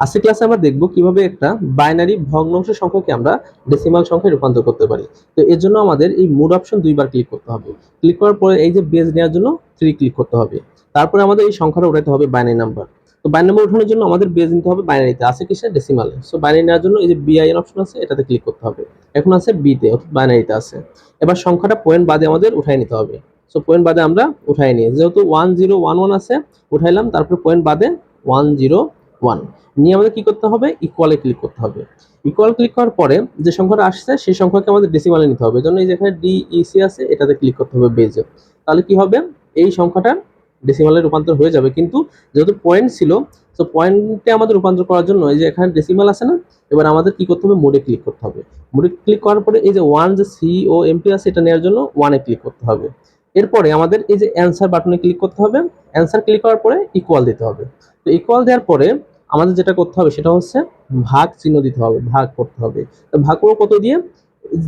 আজকে ক্লাসে আমরা দেখব কীভাবে একটা বাইনারি ভগ্নাংশ সংখ্যাকে আমরা ডেসিমাল সংখ্যায় রূপান্তর করতে পারি। তো এর জন্য আমাদের এই মোড অপশন দুইবার ক্লিক করতে হবে। ক্লিক করার পরে এই যে বেজ নেওয়ার জন্য থ্রি ক্লিক করতে হবে। তারপরে আমাদের এই সংখ্যাটা উঠাতে হবে বাইনারি নাম্বার তো বাইনারি নাম্বার উঠানোর জন্য আমাদের বেজ নিতে হবে বাইনারিতে আছে কিসে ডেসিমালে সো বাইনারি নেওয়ার জন্য এই যে বিআইএন অপশন আছে, এটাতে ক্লিক করতে হবে। এখন আছে বিতে অর্থাৎ বাইনারিতে আছে। এবার সংখ্যাটা পয়েন্ট বাদে আমাদের উঠাই নিতে হবে। সো পয়েন্ট বাদে আমরা উঠাই নিই। যেহেতু ওয়ান জিরো ওয়ান ওয়ান আছে, উঠাইলাম, তারপর পয়েন্ট বাদে ওয়ান জিরো ওয়ান নিয়ে আমাদের কি করতে হবে? ইকুয়ালে ক্লিক করতে হবে। ইকুয়াল ক্লিক করার পরে যে সংখ্যাটা আসছে, সেই সংখ্যাকে আমাদের ডেসিমালে নিতে হবে। জন্য এই যেখানে ডিইসি আছে, এটাতে ক্লিক করতে হবে বেজে তাহলে কি হবে? এই সংখ্যাটা ডেসিমালে রূপান্তর হয়ে যাবে। কিন্তু যেহেতু পয়েন্ট ছিল, তো পয়েন্টে আমাদের রূপান্তর করার জন্য এই যে এখানে ডেসিমাল আছে না, এবার আমাদের কি করতে হবে? মোডে ক্লিক করতে হবে। মোডে ক্লিক করার পরে এই যে ওয়ান যে সি ও এমপি আছে, এটা নেওয়ার জন্য ওয়ানে ক্লিক করতে হবে। এরপরে আমাদের এই যে অ্যান্সার বাটনে ক্লিক করতে হবে। অ্যান্সার ক্লিক করার পরে ইকুয়াল দিতে হবে। তো ইকুয়াল দেওয়ার পরে আমাদের যেটা করতে হবে সেটা হচ্ছে ভাগ চিহ্ন দিতে হবে, ভাগ করতে হবে। তো ভাগ করব কত দিয়ে?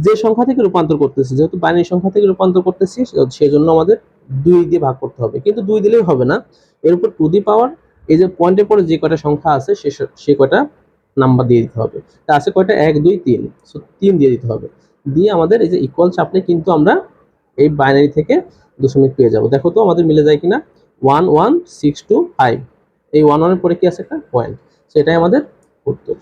যে সংখ্যা থেকে রূপান্তর করতেছি, যেহেতু বাইনারি সংখ্যা থেকে রূপান্তর করতেছি সেজন্য আমাদের দুই দিয়ে ভাগ করতে হবে। কিন্তু দুই দিলেই হবে না। এর উপর টু দি পাওয়ার এই যে পয়েন্টের পরে যে কয়টা সংখ্যা আছে, সে সে কয়টা নাম্বার দিয়ে দিতে হবে। তা আছে কয়টা? এক, দুই, তিন। সো তিন দিয়ে দিতে হবে। দিয়ে আমাদের এই যে ইকুয়াল চাপলে কিন্তু আমরা এই বাইনারি থেকে দশমিক পেয়ে যাব। দেখো তো আমাদের মিলে যায় কিনা? One one six two five এই ওয়ান ওয়ানের পরে কি আছে একটা? পয়েন্ট সেটাই আমাদের উত্তর।